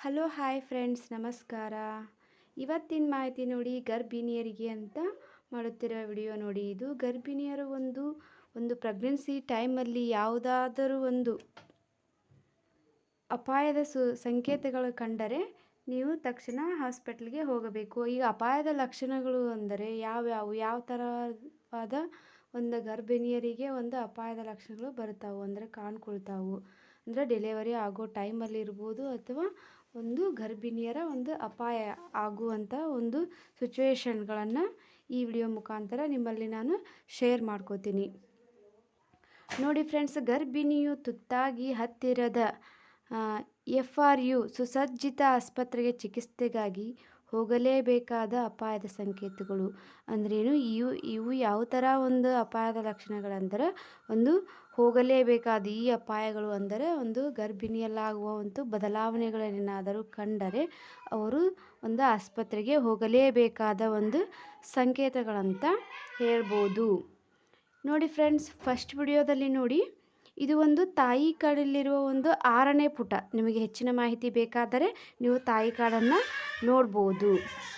Hello, hi friends, ನಮಸ್ಕಾರ. ಇವತ್ತಿನ ಮಾಹಿತಿ ನೋಡಿ ಗರ್ಭಿಣಿಯರಿಗೆ ಅಂತ ಮಾಡುತ್ತಿರೋ ವಿಡಿಯೋ ನೋಡಿ. ಇದು ಗರ್ಭಿಣಿಯರು ಒಂದು ಒಂದು ಪ್ರೆಗ್ನೆನ್ಸಿ ಟೈಮಲ್ಲಿ ಯಾವುದಾದರೂ ಒಂದು ಅಪಾಯದ ಸು, ಸಂಕೇತಗಳು ಕಂಡರೆ ನೀವು ತಕ್ಷಣ ಹಾಸ್ಪಿಟ್ಲಿಗೆ ಹೋಗಬೇಕು. ಈಗ ಅಪಾಯದ ಲಕ್ಷಣಗಳು ಅಂದರೆ ಯಾವ್ಯಾವು ಯಾವ ಥರವಾದ ಒಂದು ಗರ್ಭಿಣಿಯರಿಗೆ ಒಂದು ಅಪಾಯದ ಲಕ್ಷಣಗಳು ಬರ್ತಾವೆ ಅಂದರೆ ಕಾಣ್ಕೊಳ್ತಾವು. ಅಂದರೆ ಡೆಲಿವರಿ ಆಗೋ ಟೈಮಲ್ಲಿ ಇರ್ಬೋದು ಅಥವಾ ಒಂದು ಗರ್ಭಿಣಿಯರ ಒಂದು ಅಪಾಯ ಆಗುವಂಥ ಒಂದು ಸಿಚುವೇಶನ್ಗಳನ್ನು ಈ ವಿಡಿಯೋ ಮುಖಾಂತರ ನಿಮ್ಮಲ್ಲಿ ನಾನು ಶೇರ್ ಮಾಡ್ಕೋತೀನಿ. ನೋಡಿ ಫ್ರೆಂಡ್ಸ್ ಗರ್ಭಿಣಿಯು ತುತ್ತಾಗಿ ಹತ್ತಿರದ ಎಫ್ ಆರ್ ಯು ಸುಸಜ್ಜಿತ ಆಸ್ಪತ್ರೆಗೆ ಚಿಕಿತ್ಸೆಗಾಗಿ ಹೋಗಲೇಬೇಕಾದ ಅಪಾಯದ ಸಂಕೇತಗಳು. ಅಂದ್ರೇನು? ಇವು ಇವು ಯಾವ ಥರ ಒಂದು ಅಪಾಯದ ಲಕ್ಷಣಗಳಂದ್ರೆ, ಒಂದು ಹೋಗಲೇಬೇಕಾದ ಈ ಅಪಾಯಗಳು ಅಂದರೆ, ಒಂದು ಗರ್ಭಿಣಿಯಲ್ಲಾಗುವ ಒಂದು ಬದಲಾವಣೆಗಳೇನಾದರೂ ಕಂಡರೆ, ಅವರು ಒಂದು ಆಸ್ಪತ್ರೆಗೆ ಹೋಗಲೇಬೇಕಾದ ಒಂದು ಸಂಕೇತಗಳಂತ ಹೇಳ್ಬೋದು. ನೋಡಿ ಫ್ರೆಂಡ್ಸ್, ಫಸ್ಟ್ ವಿಡಿಯೋದಲ್ಲಿ ನೋಡಿ, ಇದು ಒಂದು ತಾಯಿ ಕಾಡಲ್ಲಿರುವ ಒಂದು ಆರನೇ ಪುಟ. ನಿಮಗೆ ಹೆಚ್ಚಿನ ಮಾಹಿತಿ ಬೇಕಾದರೆ ನೀವು ತಾಯಿ ಕಾರ್ಡನ್ನು ನೋಡ್ಬೋದು.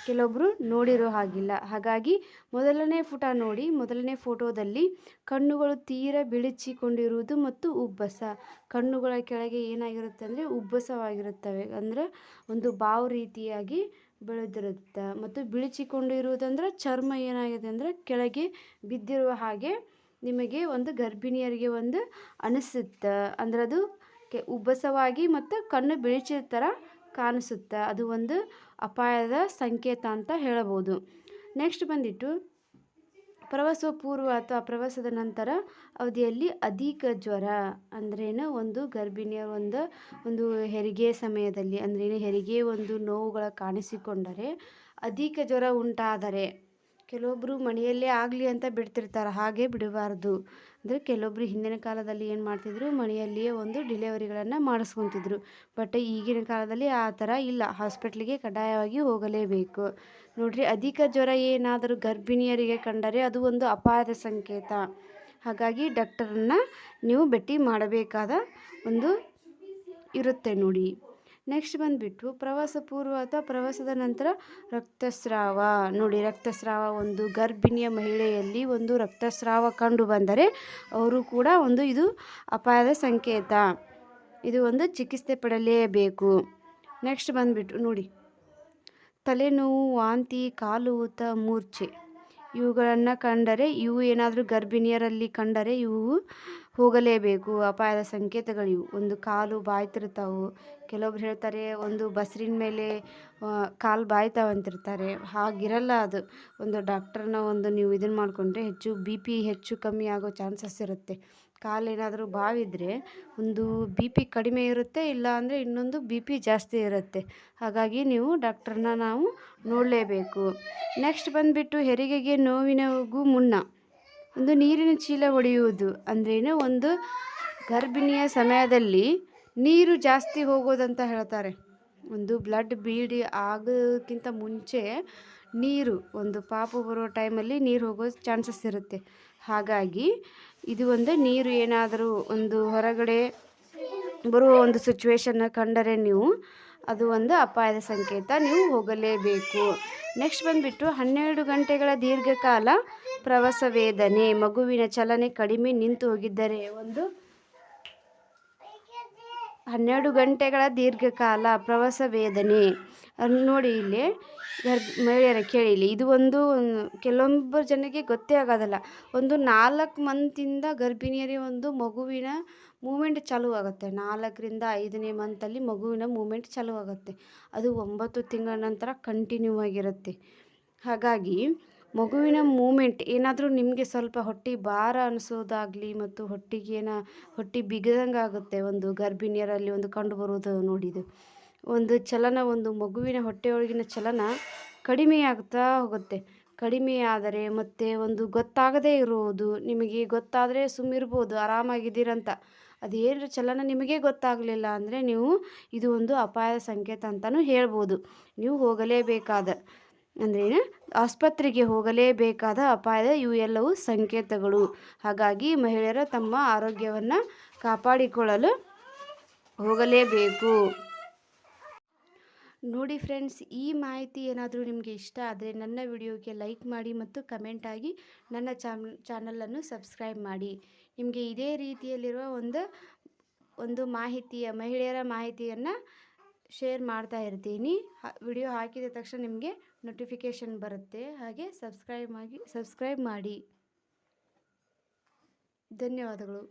ಕೆಲವೊಬ್ಬರು ನೋಡಿರೋ ಹಾಗಿಲ್ಲ. ಹಾಗಾಗಿ ಮೊದಲನೇ ಪುಟ ನೋಡಿ, ಮೊದಲನೇ ಫೋಟೋದಲ್ಲಿ ಕಣ್ಣುಗಳು ತೀರ ಬಿಳಿಚಿಕೊಂಡಿರುವುದು ಮತ್ತು ಉಬ್ಬಸ. ಕಣ್ಣುಗಳ ಕೆಳಗೆ ಏನಾಗಿರುತ್ತೆ ಅಂದರೆ ಉಬ್ಬಸವಾಗಿರುತ್ತವೆ. ಅಂದರೆ ಒಂದು ಬಾವು ರೀತಿಯಾಗಿ ಬೆಳೆದಿರುತ್ತೆ. ಮತ್ತು ಬಿಳಿಚಿಕೊಂಡಿರುವುದಂದ್ರೆ ಚರ್ಮ ಏನಾಗಿದೆ ಅಂದರೆ ಕೆಳಗೆ ಬಿದ್ದಿರುವ ಹಾಗೆ ನಿಮಗೆ ಒಂದು ಗರ್ಭಿಣಿಯರಿಗೆ ಒಂದು ಅನಿಸುತ್ತೆ. ಅಂದ್ರೆ ಅದು ಕೆ, ಉಬ್ಬಸವಾಗಿ ಮತ್ತು ಕಣ್ಣು ಬಿಳಿಚಿದ ಥರ ಕಾಣಿಸುತ್ತೆ. ಅದು ಒಂದು ಅಪಾಯದ ಸಂಕೇತ ಅಂತ ಹೇಳಬಹುದು. ನೆಕ್ಸ್ಟ್ ಬಂದಿಟ್ಟು ಪ್ರವಾಸ ಪೂರ್ವ ಅಥವಾ ಪ್ರವಾಸದ ನಂತರ ಅವಧಿಯಲ್ಲಿ ಅಧಿಕ ಜ್ವರ ಅಂದ್ರೇನು? ಒಂದು ಗರ್ಭಿಣಿಯ ಒಂದು ಒಂದು ಹೆರಿಗೆ ಸಮಯದಲ್ಲಿ ಅಂದ್ರೇನು? ಹೆರಿಗೆ ಒಂದು ನೋವುಗಳ ಕಾಣಿಸಿಕೊಂಡರೆ ಅಧಿಕ ಜ್ವರ ಉಂಟಾದರೆ ಕೆಲವೊಬ್ಬರು ಮನೆಯಲ್ಲೇ ಆಗಲಿ ಅಂತ ಬಿಡ್ತಿರ್ತಾರೆ, ಹಾಗೆ ಬಿಡಬಾರ್ದು. ಅಂದರೆ ಕೆಲವೊಬ್ಬರು ಹಿಂದಿನ ಕಾಲದಲ್ಲಿ ಏನು ಮಾಡ್ತಿದ್ರು, ಮನೆಯಲ್ಲಿಯೇ ಒಂದು ಡಿಲೆವರಿಗಳನ್ನು ಮಾಡಿಸ್ಕೊತಿದ್ರು. ಬಟ್ ಈಗಿನ ಕಾಲದಲ್ಲಿ ಆ ಥರ ಇಲ್ಲ, ಹಾಸ್ಪಿಟ್ಲಿಗೆ ಕಡ್ಡಾಯವಾಗಿ ಹೋಗಲೇಬೇಕು. ನೋಡಿರಿ, ಅಧಿಕ ಜ್ವರ ಏನಾದರೂ ಗರ್ಭಿಣಿಯರಿಗೆ ಕಂಡರೆ ಅದು ಒಂದು ಅಪಾಯದ ಸಂಕೇತ. ಹಾಗಾಗಿ ಡಾಕ್ಟರನ್ನು ನೀವು ಭೇಟಿ ಮಾಡಬೇಕಾದ ಒಂದು ಇರುತ್ತೆ ನೋಡಿ. ನೆಕ್ಸ್ಟ್ ಬಂದುಬಿಟ್ಟು ಪ್ರವಾಸ ಪೂರ್ವ ಅಥವಾ ಪ್ರವಾಸದ ನಂತರ ರಕ್ತಸ್ರಾವ. ನೋಡಿ, ರಕ್ತಸ್ರಾವ ಒಂದು ಗರ್ಭಿಣಿಯ ಮಹಿಳೆಯಲ್ಲಿ ಒಂದು ರಕ್ತಸ್ರಾವ ಕಂಡು ಬಂದರೆ ಅವರು ಕೂಡ ಒಂದು ಇದು ಅಪಾಯದ ಸಂಕೇತ. ಇದು ಒಂದು ಚಿಕಿತ್ಸೆ ಪಡಲೇಬೇಕು ನೆಕ್ಸ್ಟ್ ಬಂದುಬಿಟ್ಟು ನೋಡಿ, ತಲೆನೋವು, ವಾಂತಿ, ಕಾಲು ಊತ, ಮೂರ್ಛೆ. ಇವುಗಳನ್ನು ಕಂಡರೆ ಇವು ಏನಾದರೂ ಗರ್ಭಿಣಿಯರಲ್ಲಿ ಕಂಡರೆ ಇವು ಹೋಗಲೇಬೇಕು. ಅಪಾಯದ ಸಂಕೇತಗಳಿವು ಒಂದು ಕಾಲು ಬಾಯ್ತಿರ್ತಾವೆ. ಕೆಲವೊಬ್ರು ಹೇಳ್ತಾರೆ ಒಂದು ಬಸ್ರಿನ ಮೇಲೆ ಕಾಲು ಬಾಯ್ತಾವಂತಿರ್ತಾರೆ. ಹಾಗಿರಲ್ಲ ಅದು. ಒಂದು ಡಾಕ್ಟರ್ನ ಒಂದು ನೀವು ಇದನ್ನು ಮಾಡಿಕೊಂಡ್ರೆ ಹೆಚ್ಚು ಬಿ ಪಿ ಹೆಚ್ಚು ಕಮ್ಮಿ ಆಗೋ ಚಾನ್ಸಸ್ ಇರುತ್ತೆ. ಕಾಲೇನಾದರೂ ಬಾವಿದ್ರೆ ಒಂದು ಬಿ ಪಿ ಕಡಿಮೆ ಇರುತ್ತೆ, ಇಲ್ಲ ಅಂದರೆ ಇನ್ನೊಂದು ಬಿ ಪಿ ಜಾಸ್ತಿ ಇರುತ್ತೆ. ಹಾಗಾಗಿ ನೀವು ಡಾಕ್ಟ್ರನ್ನ ನಾವು ನೋಡಲೇಬೇಕು. ನೆಕ್ಸ್ಟ್ ಬಂದುಬಿಟ್ಟು ಹೆರಿಗೆಗೆ ನೋವಿನಗೂ ಮುನ್ನ ಒಂದು ನೀರಿನ ಚೀಲ ಹೊಡೆಯುವುದು ಅಂದ್ರೇನು ಒಂದು ಗರ್ಭಿಣಿಯ ಸಮಯದಲ್ಲಿ ನೀರು ಜಾಸ್ತಿ ಹೋಗೋದಂತ ಹೇಳ್ತಾರೆ. ಒಂದು ಬ್ಲಡ್ ಬೀಡಿ ಆಗೋಕ್ಕಿಂತ ಮುಂಚೆ ನೀರು, ಒಂದು ಪಾಪು ಬರೋ ಟೈಮಲ್ಲಿ ನೀರು ಹೋಗೋ ಚಾನ್ಸಸ್ ಇರುತ್ತೆ. ಹಾಗಾಗಿ ಇದು ಒಂದು ನೀರು ಏನಾದರೂ ಒಂದು ಹೊರಗಡೆ ಬರುವ ಒಂದು ಸಿಚುವೇಶನ್ನ ಕಂಡರೆ ನೀವು ಅದು ಒಂದು ಅಪಾಯದ ಸಂಕೇತ. ನೀವು ಹೋಗಲೇಬೇಕು. ನೆಕ್ಸ್ಟ್ ಬಂದುಬಿಟ್ಟು ಹನ್ನೆರಡು ಗಂಟೆಗಳ ದೀರ್ಘಕಾಲ ಪ್ರವಾಸ ವೇದನೆ, ಮಗುವಿನ ಚಲನೆ ಕಡಿಮೆ ನಿಂತು ಹೋಗಿದ್ದರೆ ಒಂದು ಹನ್ನೆರಡು ಗಂಟೆಗಳ ದೀರ್ಘಕಾಲ ಪ್ರವಾಸ ವೇದನೆ. ನೋಡಿ ಇಲ್ಲಿ ಮಹಿಳೆಯರ ಕೇಳಿ ಇಲ್ಲಿ. ಇದು ಒಂದು ಕೆಲವೊಬ್ಬರು ಜನಕ್ಕೆ ಗೊತ್ತೇ ಆಗೋದಿಲ್ಲ. ಒಂದು ನಾಲ್ಕು ಮಂತಿಂದ ಗರ್ಭಿಣಿಯರಿಗೆ ಒಂದು ಮಗುವಿನ ಮೂಮೆಂಟ್ ಚಾಲೂ ಆಗುತ್ತೆ ನಾಲ್ಕರಿಂದ ಐದನೇ ಮಂತಲ್ಲಿ ಮಗುವಿನ ಮೂಮೆಂಟ್ ಚಾಲೂ ಆಗುತ್ತೆ ಅದು ಒಂಬತ್ತು ತಿಂಗಳ ನಂತರ ಕಂಟಿನ್ಯೂ ಆಗಿರುತ್ತೆ. ಹಾಗಾಗಿ ಮಗುವಿನ ಮೂಮೆಂಟ್ ಏನಾದರೂ ನಿಮಗೆ ಸ್ವಲ್ಪ ಹೊಟ್ಟೆ ಭಾರ ಅನಿಸೋದಾಗಲಿ ಮತ್ತು ಹೊಟ್ಟೆಗೆ ಏನೋ ಹೊಟ್ಟೆ ಬಿಗಿದಂಗೆ ಆಗುತ್ತೆ ಒಂದು ಗರ್ಭಿಣಿಯರಲ್ಲಿ ಒಂದು ಕಂಡುಬರುವುದು ನೋಡಿ ನೋಡಿದ್ದು. ಒಂದು ಚಲನ, ಒಂದು ಮಗುವಿನ ಹೊಟ್ಟೆಯೊಳಗಿನ ಚಲನ ಕಡಿಮೆ ಆಗ್ತಾ ಹೋಗುತ್ತೆ. ಕಡಿಮೆಯಾದರೆ ಮತ್ತು ಒಂದು ಗೊತ್ತಾಗದೇ ಇರುವುದು, ನಿಮಗೆ ಗೊತ್ತಾದರೆ ಸುಮ್ಮಿರ್ಬೋದು, ಆರಾಮಾಗಿದ್ದೀರಂತ. ಅದೇನು ಚಲನ ನಿಮಗೆ ಗೊತ್ತಾಗಲಿಲ್ಲ ಅಂದರೆ ನೀವು ಇದು ಒಂದು ಅಪಾಯದ ಸಂಕೇತ ಅಂತಲೂ ಹೇಳ್ಬೋದು. ನೀವು ಹೋಗಲೇಬೇಕಾದ ಅಂದರೆ ಆಸ್ಪತ್ರೆಗೆ ಹೋಗಲೇಬೇಕಾದ ಅಪಾಯದ ಇವು ಎಲ್ಲವೂ ಸಂಕೇತಗಳು. ಹಾಗಾಗಿ ಮಹಿಳೆಯರು ತಮ್ಮ ಆರೋಗ್ಯವನ್ನು ಕಾಪಾಡಿಕೊಳ್ಳಲು ಹೋಗಲೇಬೇಕು. ನೋಡಿ ಫ್ರೆಂಡ್ಸ್, ಈ ಮಾಹಿತಿ ಏನಾದರೂ ನಿಮಗೆ ಇಷ್ಟ ಆದರೆ ನನ್ನ ವಿಡಿಯೋಗೆ ಲೈಕ್ ಮಾಡಿ ಮತ್ತು ಕಮೆಂಟ್ ಆಗಿ ನನ್ನ ಚಾನ್ ಚಾನಲನ್ನು ಸಬ್ಸ್ಕ್ರೈಬ್ ಮಾಡಿ. ನಿಮಗೆ ಇದೇ ರೀತಿಯಲ್ಲಿರುವ ಒಂದು ಒಂದು ಮಾಹಿತಿಯ, ಮಹಿಳೆಯರ ಮಾಹಿತಿಯನ್ನು ಶೇರ್ ಮಾಡ್ತಾ ಇರ್ತೀನಿ. ವಿಡಿಯೋ ಹಾಕಿದ ತಕ್ಷಣ ನಿಮಗೆ ನೋಟಿಫಿಕೇಷನ್ ಬರುತ್ತೆ. ಹಾಗೆ ಸಬ್ಸ್ಕ್ರೈಬ್ ಆಗಿ, ಸಬ್ಸ್ಕ್ರೈಬ್ ಮಾಡಿ. ಧನ್ಯವಾದಗಳು.